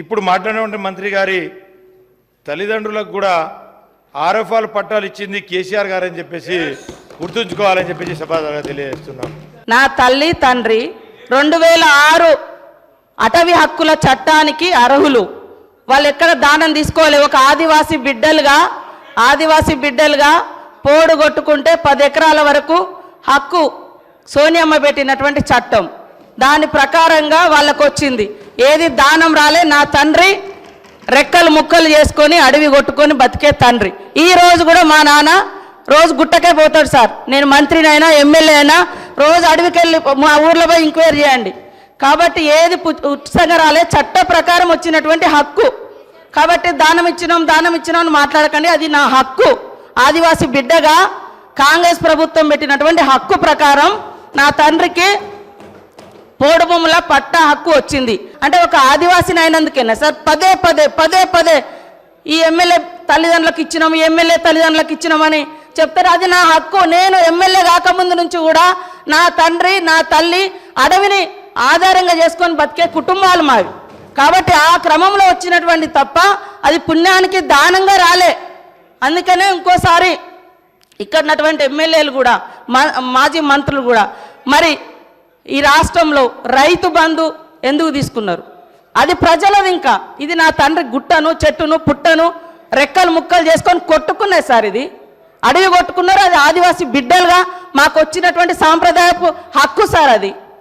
ఇప్పుడు మాట్లాడినటువంటి మంత్రి గారి తల్లిదండ్రులకు కూడా ఆర్ఎఫ్ఆర్ పట్టాలు ఇచ్చింది కేసీఆర్ గారు అని చెప్పేసి గుర్తుంచుకోవాలని చెప్పేసి సభాగా తెలియజేస్తున్నాం. నా తల్లి తండ్రి రెండు వేల ఆరు అటవీ హక్కుల చట్టానికి అర్హులు. వాళ్ళు ఎక్కడ దానం తీసుకోవాలి? ఒక ఆదివాసీ బిడ్డలుగా ఆదివాసీ బిడ్డలుగా పోడు కొట్టుకుంటే పది ఎకరాల వరకు హక్కు సోనియమ్మ పెట్టినటువంటి చట్టం. దాని ప్రకారంగా వాళ్ళకు వచ్చింది ఏది దానం రాలే నా తండ్రి రెక్కలు ముక్కలు చేసుకొని అడవి కొట్టుకొని బతికే తండ్రి. ఈ రోజు కూడా మా నాన్న రోజు గుట్టకే పోతాడు సార్. నేను మంత్రినైనా ఎమ్మెల్యే అయినా రోజు అడవికి వెళ్ళి మా ఊర్లో పోయి ఎంక్వైరీ చేయండి. కాబట్టి ఏది ఉత్సంగా రాలే చట్ట ప్రకారం వచ్చినటువంటి హక్కు. కాబట్టి దానం ఇచ్చినాం దానం ఇచ్చినాం అని మాట్లాడకండి అది నా హక్కు. ఆదివాసి బిడ్డగా కాంగ్రెస్ ప్రభుత్వం పెట్టినటువంటి హక్కు ప్రకారం నా తండ్రికి పోడుభూముల పట్టా హక్కు వచ్చింది. అంటే ఒక ఆదివాసిని అయినందుకేనా సార్? పదే పదే పదే పదే ఈ ఎమ్మెల్యే తల్లిదండ్రులకు ఇచ్చినాం ఈ ఎమ్మెల్యే తల్లిదండ్రులకు ఇచ్చినామని చెప్తారు. అది నా హక్కు. నేను ఎమ్మెల్యే కాకముందు నుంచి కూడా నా తండ్రి నా తల్లి అడవిని ఆధారంగా చేసుకొని బతికే కుటుంబాలు మావి. కాబట్టి ఆ క్రమంలో వచ్చినటువంటి తప్ప అది పుణ్యానికి దానంగా రాలే. అందుకనే ఇంకోసారి ఇక్కడ ఉన్నటువంటి ఎమ్మెల్యేలు కూడా మా- మాజీ మంత్రులు కూడా మరి ఈ రాష్ట్రంలో రైతు బంధు ఎందుకు తీసుకున్నారు? అది ప్రజలది ఇంకా. ఇది నా తండ్రి గుట్టను చెట్టును పుట్టను రెక్కలు ముక్కలు చేసుకొని కొట్టుకునే సార్ ఇది. అడవి కొట్టుకున్నారు అది ఆదివాసీ బిడ్డలుగా మాకు వచ్చినటువంటి సాంప్రదాయపు హక్కు సార్ అది.